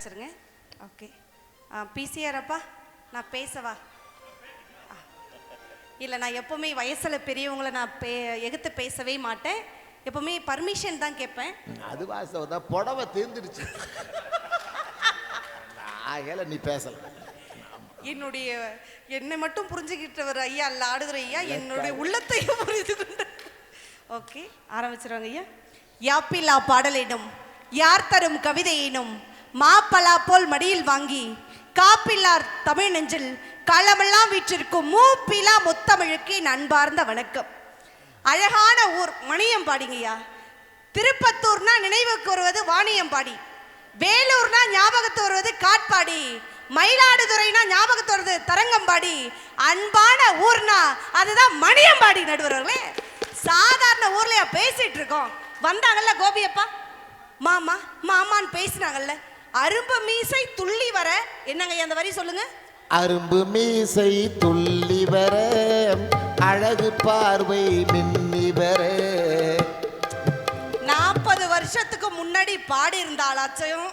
வச்சுருங்க. Okay PCR அப்பா நான் பேசவா? இல்லை நான் எப்போவுமே வயசில் பெரியவங்கள நான் பே எகுத்து பேசவே மாட்டேன். எப்போவுமே பர்மிஷன் தான் கேட்பேன். அது வாஸ்தவம் தான் புடவை தீர்ந்துடுச்சு ஆகல நீ பேசல. என்னுடைய என்னை மட்டும் புரிஞ்சுக்கிட்டவர் ஐயா ஆடுதுறை ஐயா என்னுடைய உள்ளத்தையும் புரிந்து கொண்டு ஓகே ஆரம்பிச்சிருவாங்க ஐயா. யாப்பில்லா பாடலினும் யார் தரும் கவிதையினும் மாப்பலா போல் மடியில் வாங்கி காப்பில்லார் தமிழ் நெஞ்சில் களமெல்லாம் வீற்றிருக்கும் மூப்பிலா முத்தமிழுக்கு என் அன்பார்ந்த வணக்கம். அழகான ஊர் மணியம்பாடிங்கய்யா. திருப்பத்தூர்னா நினைவுக்கு வருவது வாணியம்பாடி. வேலூர்னா ஞாபகத்து வருவது காட்பாடி. மயிலாடுதுறைனா ஞாபகத்து வருவது தரங்கம்பாடி. அன்பான ஊர்னா அதுதான் மணியம்பாடி நடுவர்களே. சாதாரண ஊர்லயா பேசிட்டு இருக்கோம். வந்தாங்கல்ல கோபியப்பா? மாமா மாமான்னு பேசினாங்கல்ல. அரும்பு மீசை துள்ளி வர. என்னங்க அந்த வரி சொல்லுங்க? அரும்பு மீசை துள்ளி வர அழகு பார்வை மின்னி வர. நாற்பது வருஷத்துக்கு முன்னாடி பாடி இருந்தாலாச்சும்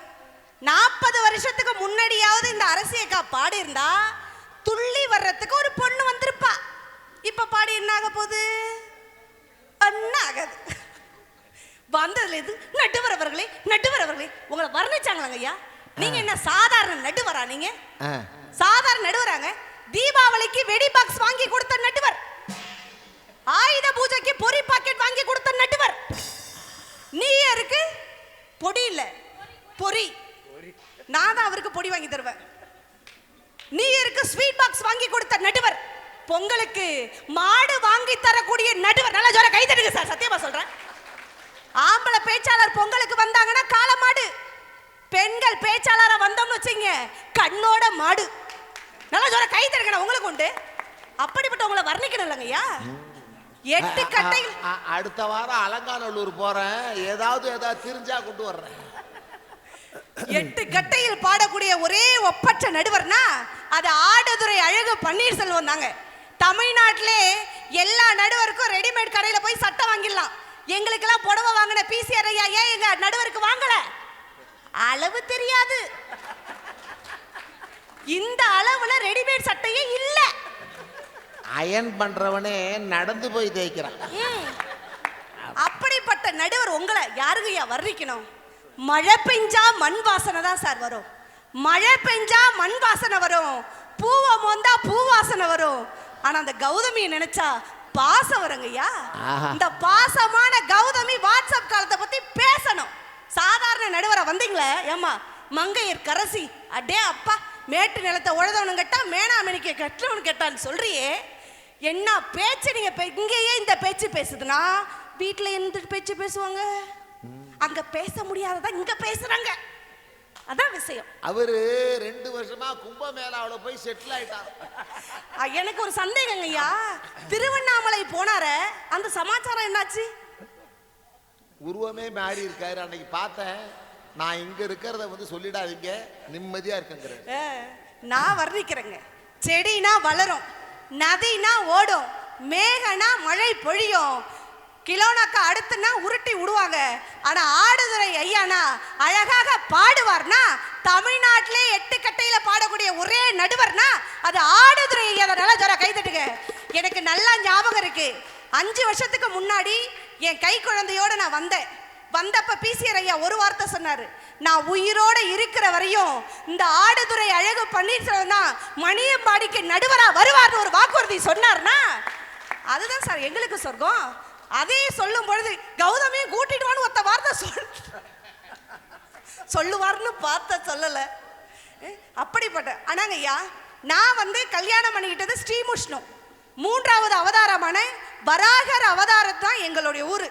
நாற்பது வருஷத்துக்கு முன்னாடியாவது இந்த அரசியக்கா பாடி இருந்தா துள்ளி வர்றதுக்கு ஒரு பொண்ணு வந்திருப்பா. இப்ப பாடி என்ன ஆக போகுது? ஒன்னும் ஆகாது வந்ததுல இது நடுவர் அவர்களே நடுவர் அவர்களே உங்களை வர்ணிச்சாங்களாங்க ஐயா. நீங்க என்ன சாதாரண நடுவரா நீங்க? சாதாரண நடுவராங்க. தீபாவளிக்கு வெடி பாக்ஸ் வாங்கி கொடுத்த நடுவர். ஆயுத பூஜைக்கு பொரி பாக்கெட் வாங்கி கொடுத்த நடுவர். நீ இருக்கு பொடி இல்ல. பொரி நான் தான் அவருக்கு பொடி வாங்கி தருவேன். நீ இருக்கு ஸ்வீட் பாக்ஸ் வாங்கி கொடுத்த நடுவர். பொங்கலுக்கு மாடு வாங்கி தரக்கூடிய நடுவர். நல்லா ஜோர கை தட்டுங்க சார். சத்தியமா சொல்றேன். ஆம்பளை பேச்சாளர் பொங்கலுக்கு வந்தாங்கன்னா காளை மாடு. பெண்கள் பேச்சாளரா வந்தோம்னு வச்சுங்க கண்ணோட மாடு. நல்லா ஜோர கை தட்டுங்க உங்களுக்கு உண்டு. அப்படிப்பட்ட உங்களை வர்ணிக்கணும் இல்லைங்கய்யா எட்டு ஆ, அடுத்த வாரம் அலங்காநல்லூர் போறேன். ஏதாவது ஏதாவது தெரிஞ்சா கொண்டு வர்றேன். எட்டு கட்டையில் பாடக்கூடிய ஒரே ஒப்பற்ற நடுவர்னா அது ஆடுதுறை அழகு பன்னீர்செல்வம் தாங்க. தமிழ்நாட்டிலே எல்லா நடுவருக்கும் ரெடிமேட் கடையில போய் சட்டை வாங்கிடலாம். எங்களுக்கெல்லாம் புடவை வாங்கின பிசிஆர் ஐயா ஏன் எங்க நடுவருக்கு வாங்கல? அளவு தெரியாது. இந்த அளவுல ரெடிமேட் சட்டையே இல்ல. அயன் பண்றவனே நடந்து போய் தேய்க்கிறான். அப்படிப்பட்ட நடுவர் உங்களை யாருங்கய்யா வர்ணிக்கணும்? மழை பெஞ்சா மண் வாசனை தான் சார் வரும். மழை பெஞ்சா மண் வாசனை வரும். பூவை மோந்தா பூ வாசனை வரும். ஆனா அந்த கௌதமியை நினைச்சா பாசம் வருங்கய்யா. இந்த பாசமான கௌதமி வாட்ஸ்அப் காலத்தை பத்தி சாதாரண நடுவரை வந்தீங்களே? ஏமா மங்கையர் கரசி. அடே அப்பா மேட்டு நிலத்தை உழுதவனு கேட்டா மேனாமணிக்கு கற்றவனு கேட்டான்னு சொல்றியே. என்ன பேச்சு நீங்க இங்கேயே இந்த பேச்சு பேசுதுன்னா வீட்ல எந்த பேச்சு பேசுவாங்க. அங்க பேச முடியாததா இங்க பேசுறாங்க. அதான் விஷயம். அவரு ரெண்டு வருஷமா கும்பமேளாவுல போய் செட்டில் ஆயிட்டார். எனக்கு ஒரு சந்தேகங்க ஐயா. திருவண்ணாமலை போனாரே அந்த சமாச்சாரம் என்னாச்சு? உருவமே மாறி இருக்காரு. அன்னைக்கு பார்த்தேன். நான் இங்க இருக்கிறத வந்து சொல்லிடாதீங்க. நிம்மதியா இருக்குங்கிறாரு. நான் வர்ணிக்கிறேங்க. செடினா வளரும் நதினா ஓடும் மேகனா மழை பொழியும் கிலோனாக்கா அடுத்துனா உருட்டி விடுவாங்க ஆனா ஆடுதுறை ஐயானா அழகாக பாடுவார்னா தமிழ்நாட்டிலே எட்டு கட்டையில பாடக்கூடிய ஒரே நடுவர்னா அது ஆடுதுறை ஐயா நல்லா ஜோரா கைதட்டுங்க. எனக்கு நல்லா ஞாபகம் இருக்கு. அஞ்சு வருஷத்துக்கு முன்னாடி என் கை குழந்தையோட நான் வந்தேன். வந்தப்ப பிசிஆர் ஐயா ஒரு வார்த்தை சொன்னாரு. நான் உயிரோட இருக்கிற வரையும் இந்த ஆடுதுறை அழகு பன்னீர்செல்வம் தான் மணியம்பாடிக்கு நடுவரா வருவார்னு ஒரு வாக்குறுதி சொன்னார்னா அதுதான் சார் எங்களுக்கு சொர்க்கம். அதே சொல்லும் பொழுது கௌதமையும் கூட்டிடுவான்னு ஒத்த வார்த்தை சொல் சொல்லுவார்னு பார்த்த சொல்லல. அப்படிப்பட்ட ஆனாங்க ஐயா நான் வந்து கல்யாணம் பண்ணிக்கிட்டது ஸ்ரீமுஷ்ணு மூன்றாவது அவதாரமான வராகர் அவதாரம் தான் எங்களுடைய ஊர்.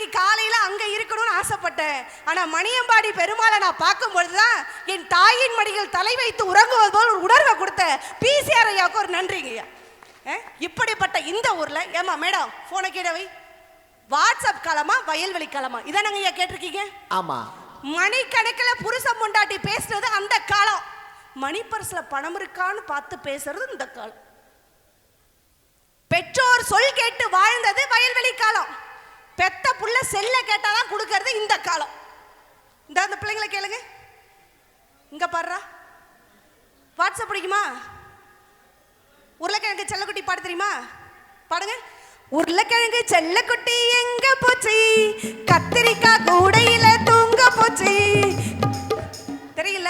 நான் இன்னைக்கு காலையில அங்க இருக்கணும்னு ஆசைப்பட்டேன். ஆனா மணியம்பாடி பெருமாளை நான் பார்க்கும் பொழுதுதான் என் தாயின் மடியில் தலை வைத்து உறங்குவது போல் ஒரு உணர்வை கொடுத்த பிசிஆர் ஐயாவுக்கு ஒரு நன்றிங்க ஐயா. அஹ், இப்படிப்பட்ட இந்த ஊர்ல ஏமா மேடம் போனை கேடவை. வாட்ஸ்அப் காலமா வயல்வெளி காலமா இதானங்க ஐயா கேட்டிருக்கீங்க? ஆமா. மணிக்கணக்கில் புருஷன் பொண்டாட்டி பேசுறது அந்த காலம். மணி பர்ஸ்ல பணம் இருக்கான்னு பார்த்து பேசுறது இந்த காலம். பெற்றோர் சொல் கேட்டு வாழ்ந்தது வயல்வெளி காலம். பெத்த புள்ள செல்ல கேட்டாதான் கொடுக்கறது இந்த காலம். இந்த அந்த பிள்ளைங்களை கேளுங்க. இங்க பாடுறா வாட்ஸ்அப் பிடிக்குமா? உருளைக்கிழங்கு செல்லக்குட்டி பாட தெரியுமா? பாடுங்க. உருளைக்கிழங்கு செல்லக்குட்டி எங்க போச்சு? கத்திரிக்காய் கூடையில தூங்க போச்சு. தெரியல?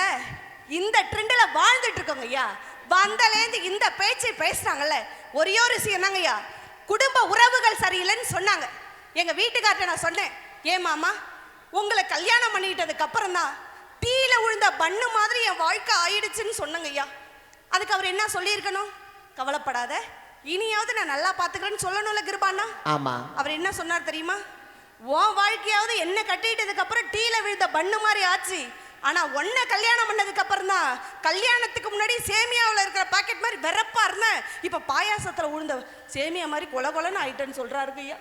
இந்த ட்ரெண்டில் வாழ்ந்துட்டு இருக்கோங்க ஐயா. வந்தலேந்து இந்த பேச்சை பேசுறாங்கல்ல. ஒரே ஒரு விஷயம் தாங்க ஐயா? குடும்ப உறவுகள் சரியில்லைன்னு சொன்னாங்க. எங்க வீட்டுக்கார்ட்ட நான் சொன்னேன் ஏன் மாமா உங்களை கல்யாணம் பண்ணிக்கிட்டதுக்கு அப்புறம் தான் தீயில விழுந்த பண்ணு மாதிரி என் வாழ்க்கை ஆயிடுச்சுன்னு சொன்னங்க ஐயா. அதுக்கு அவர் என்ன சொல்லியிருக்கணும்? கவலைப்படாத இனியாவது நான் நல்லா பாத்துக்கிறேன்னு சொல்லணும்ல கிருபாண்ணா. ஆமா. அவர் என்ன சொன்னார் தெரியுமா? உன் வாழ்க்கையாவது என்ன கட்டிட்டதுக்கு அப்புறம் டீல விழுந்த பண்ணு மாதிரி ஆச்சு. ஆனா உன்னை கல்யாணம் பண்ணதுக்கு அப்புறம் தான் கல்யாணத்துக்கு முன்னாடி சேமியாவில் இருக்கிற பாக்கெட் மாதிரி வெறப்பா இருந்தேன். இப்ப பாயாசத்துல விழுந்த சேமியா மாதிரி கொல கொலன்னு ஆயிட்டேன்னு சொல்றாரு ஐயா.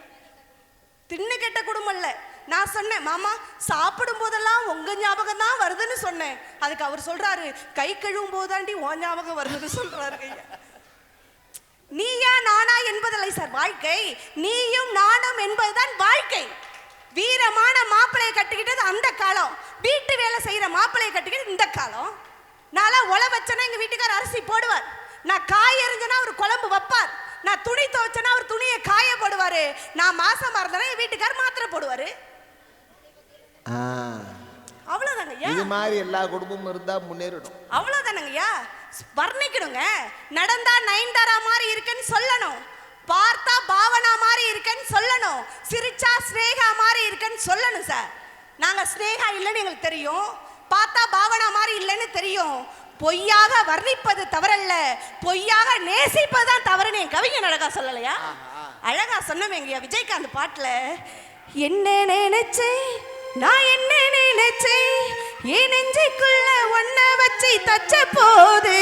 தின்னு கெட்ட குடும்பம் இல்லை. நான் சொன்னேன் மாமா சாப்பிடும் போதெல்லாம் உங்க ஞாபகம் தான் வருதுன்னு சொன்னேன். அதுக்கு அவர் சொல்றாரு கை கழுவும் போதாண்டி உன் ஞாபகம் வருதுன்னு சொல்றாரு ஐயா நீயா நானா என்பதில்லை சார் வாழ்க்கை. நீயும் நானும் என்பதுதான் வாழ்க்கை. வீரமான மாப்பிளையை கட்டிக்கிட்டது அந்த காலம். வீட்டு வேலை செய்யற மாப்பிளையை கட்டிக்கிட்டு இந்த காலம். நான் உழ வச்சேன்னா எங்க வீட்டுக்கார அரிசி போடுவார். நான் காய் எறிஞ்சேன்னா ஒரு குழம்பு வைப்பார். நான் துணி துவைச்சேன்னா அவர் துணியை காய போடுவாரு. நான் மாசமா இருந்தேன்னா என் வீட்டுக்கார் மாத்திரை போடுவாரு. ஆ. அவ்வளவுதாங்க ஐயா? இது மாதிரி எல்லா குடும்பமும் இருந்தா முன்னேறிடும் அவ்வளவுதானங்கய்யா வர்ணிக்கணுங்க. நடந்தா நயன்தாரா மாதிரி இருக்குன்னு சொல்லணும். பார்த்தா பாவனா மாதிரி இருக்குன்னு சொல்லணும். சிரிச்சா ஸ்னேகா மாதிரி இருக்குன்னு சொல்லணும் சார். நாங்க ஸ்னேகா இல்லைன்னு எங்களுக்கு தெரியும். பார்த்தா பாவனா மாதிரி இல்லைன்னு தெரியும். பொய்யாக வர்ணிப்பது தவறல்ல. பொய்யாக நேசிப்பதுதான் தவறுன்னு என் கவிஞன் அழகா சொல்லலையா? அழகா சொன்னவங்கய்யா விஜயகாந்த் பாட்டுல. என்ன நினைச்சேன்? நான் என்ன நினைச்சேன்? என் நெஞ்சுக்குள்ள ஒன்ன வச்சு தச்ச போது.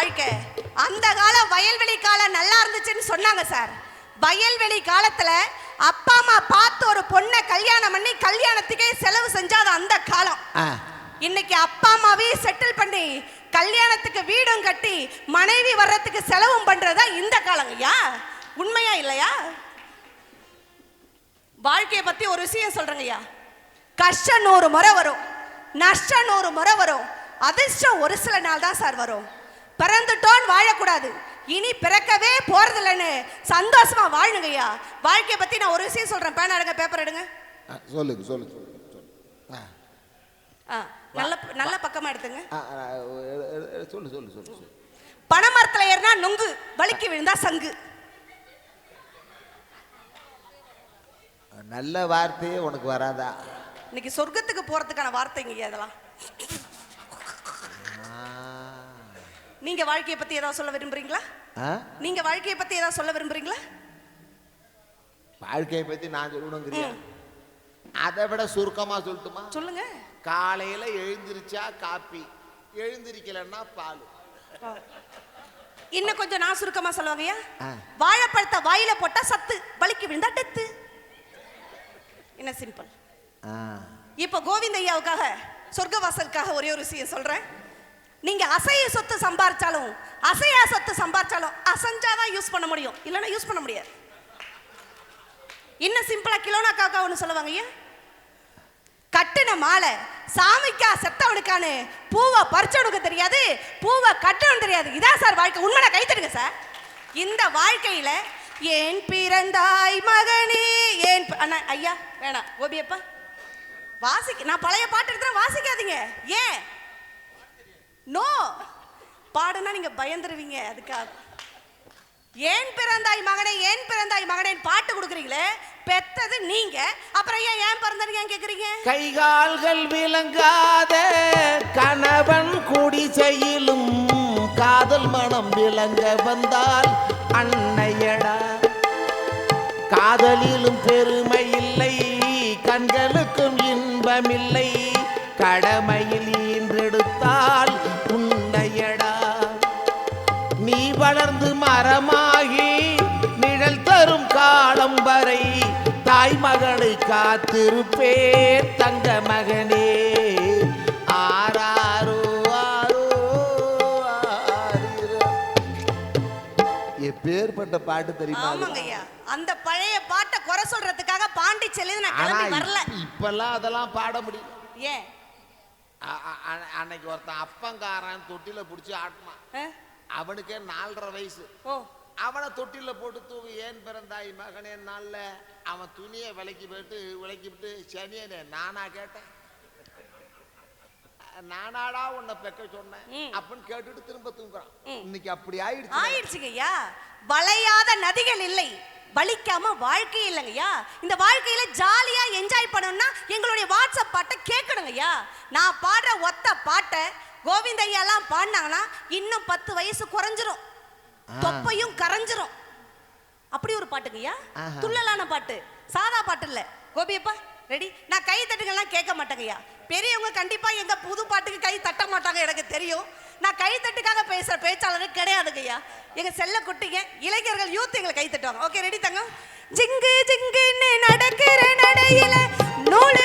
வாழ்க்கை. அந்த காலம் வயல்வெளி காலம் நல்லா இருந்துச்சுன்னு சொன்னாங்க சார் வயல்வெளி காலத்துல அப்பா அம்மா பார்த்து ஒரு பொண்ணை கல்யாணம் பண்ணி கல்யாணத்துக்கே செலவு செஞ்சாது அந்த காலம். இன்னைக்கு அப்பா அம்மாவே செட்டில் பண்ணி கல்யாணத்துக்கு வீடும் கட்டி மனைவி வர்றதுக்கு செலவும் பண்றதா இந்த காலங்கய்யா உண்மையா இல்லையா? வாழ்க்கையை பத்தி ஒரு விஷயம் சொல்றேங்கய்யா கஷ்டம் நூறு முறை வரும். நஷ்டம் நூறு முறை வரும். அதிர்ஷ்டம் ஒரு சில நாள் தான் சார் வரும். பிறந்துட்டோன்னு வாழக்கூடாது. இனி பிறக்கவே போறதில்லைன்னு சந்தோஷமா வாழுங்கய்யா வாழ்க்கையை பத்தி நான் ஒரு விஷயம் சொல்றேன். பேனா எடுங்க பேப்பர் எடுங்க. சொல்லுங்க சொல்லுங்க நல்ல நல்ல பக்கமா எடுத்துங்க. சொல்லு சொல்லு சொல்லு பனைமரத்துல ஏறினா நொங்கு வலிக்கு விழுந்தா சங்கு. நல்ல வார்த்தையே உனக்கு வராதா? இன்னைக்கு சொர்க்கத்துக்கு போறதுக்கான வார்த்தைங்க இதெல்லாம். நீங்க வாழ்க்கையை பத்தி ஏதாவது சொல்ல விரும்புறீங்களா? நீங்க வாழ்க்கையை பத்தி ஏதாவது சொல்ல விரும்புறீங்களா? வாழ்க்கையை பத்தி நான் சொல்லணுங்கிறியா? அதை விட சுருக்கமா சொல்லட்டுமா? சொல்லுங்க. காலையில எழுந்திருச்சா காப்பி எழுந்திருக்கலன்னா பால். இன்னும் கொஞ்சம் நான் சுருக்கமா சொல்லுவாங்கய்யா? ஆ. வாழைப்பழத்தை வாயில போட்டா சத்து வலிக்கு விழுந்தா டெத்து. என்ன சிம்பிள். இப்போ கோவிந்த ஐயாவுக்காக சொர்க்கவாசலுக்காக ஒரே ஒரு விஷயம் சொல்றேன். நீங்க அசைய சொத்து சம்பாரிச்சாலும் அசையா சொத்து சம்பாரிச்சாலும் அசைஞ்சாதான் யூஸ் பண்ண முடியும். இல்லைன்னா யூஸ் பண்ண முடியாது. இன்னும் சிம்பிளா கிலோனா காக்கா ஒன்று சொல்லுவாங்க ஐயா கட்டின மாலை சாமிக்கா செத்தவனுக்கானு பூவை பறிச்சவனுக்கு தெரியாது பூவை கட்டவனுக்கு தெரியாது. இதான் சார் வாழ்க்கை. உண்மை கைத்தடுங்க சார். இந்த வாழ்க்கையில ஏன் பிறந்தாய் மகனே? ஏன் அண்ணா ஐயா வேணாம். ஓபியப்பா வாசிக்க நான் பழைய பாட்டு எடுத்துனா வாசிக்காதீங்க. ஏன்? நோ பாடுனா நீங்க பயந்துருவீங்க அதுக்காக. ஏன் பிறந்தாய் மகனே ஏன் பிறந்தாய் மகனே பாட்டு கொடுக்குறீங்களே? பெத்தது நீங்க. அப்புறம் ஏன் ஏன் பிறந்தீங்க ஏன் கேக்குறீங்க? கைகால்கள் விளங்காத கணவன் குடிசையிலும் காதல் மனம் விளங்க வந்தால் அன்னையடா. காதலிலும் பெருமை இல்லை கண்களுக்கும் இன்பமில்லை கடமையில் வளர்ந்து மரமாகி நிழல் தரும் காலம் வரை தாய் மகளை காத்திருப்பேன் தங்க மகனே ஆராரோ ஆரோ. எப்பேற்பட்ட பாட்டு தெரியுமா அது? ஆமாங்க ஐயா அந்த பழைய பாட்டை குறை சொல்றதுக்காக பாண்டிச்சேரியில நான் ஆனா கிளம்பி வரல இப்ப- இப்பெல்லாம் அதெல்லாம் பாட முடியும் ஏன் அ- அ- அ- அன்னைக்கு ஒருத்தன் அப்பங்காரன் தொட்டில பிடிச்சி ஆட்டினான்? அவனுக்கே நாலரை வயசு. ஓ. அவனை தொட்டில போட்டு தூங்கு ஏன் பிறந்தாய் மகனே? நாள்ல அவன் துணியை விலைக்கு போட்டு விலைக்கு விட்டு சனியனே நானா கேட்டேன். நானாடா உன்னை பெக்க சொன்னேன். அப்படின்னு கேட்டுட்டு திரும்ப தூங்குறான். இன்னைக்கு அப்படி ஆயிடுச்சு ஆயிடுச்சுங்க. ஐயா வளையாத நதிகள் இல்லை. வலிக்காம வாழ்க்கை இல்லைங்கய்யா. இந்த வாழ்க்கையில ஜாலியா என்ஜாய் பண்ணணும்னா எங்களுடைய வாட்ஸ்அப் பாட்டை கேட்கணுங்க ஐயா நான் பாடுற ஒத்த பாட்டை கோவிந்த ஐயா எல்லாம் பாடினாங்கன்னா இன்னும் பத்து வயசு குறைஞ்சிரும். தொப்பையும் கரைஞ்சிரும். அப்படி ஒரு பாட்டுங்கய்யா. துள்ளலான பாட்டு. சாதா பாட்டு இல்ல. கோபியப்பா ரெடி நான் கை தட்டுங்கள்லாம் கேட்க மாட்டேங்கய்யா பெரியவங்க கண்டிப்பா எங்க புது பாட்டுக்கு கை தட்ட மாட்டாங்க எனக்கு தெரியும். நான் கை தட்டுக்காக பேசுற பேச்சாளர் கிடையாதுங்கய்யா எங்க செல்ல குட்டிங்க இளைஞர்கள் யூத் எங்களை கை தட்டுவாங்க. ஓகே ரெடி தங்க ஜிங்கு ஜிங்குன்னு நடக்கிற நடையில நூலு